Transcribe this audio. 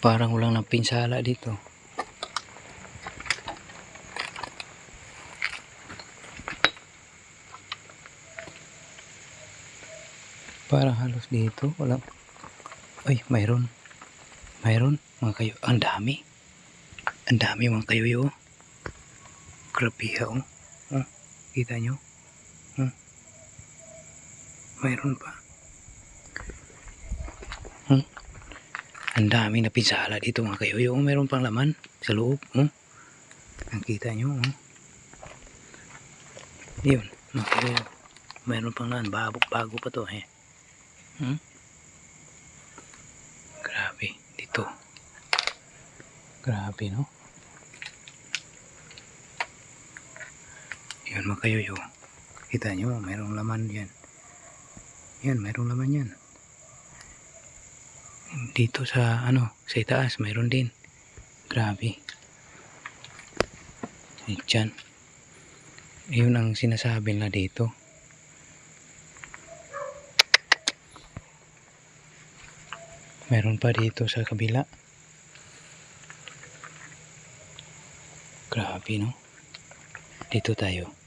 Parang walang ng pinsala dito. Parang halos dito. Walang... Ay, mayroon. Mayroon, mga kayo. Ang dami. Ang dami mga kayo yun. Grabe ha, oh. oh. Kita nyo? Oh. Mayroon pa. Ang dami na pinsala dito mga kayo. Yung meron pang laman sa loob. Oh. Nakita nyo. Oh. Yun. Mga kayo. Meron pang laman. Bago, bago pa to. Eh. Hmm? Grabe. Dito. Grabe no. Yun mga kayo. Kita nyo. Mayroong laman yan. Yan. Mayroong laman yan dito sa ano sa itaas mayroon din. Grabe. Dyan. Yun ang sinasabi na dito. Meron pa dito sa kabila. Grabe no? Dito tayo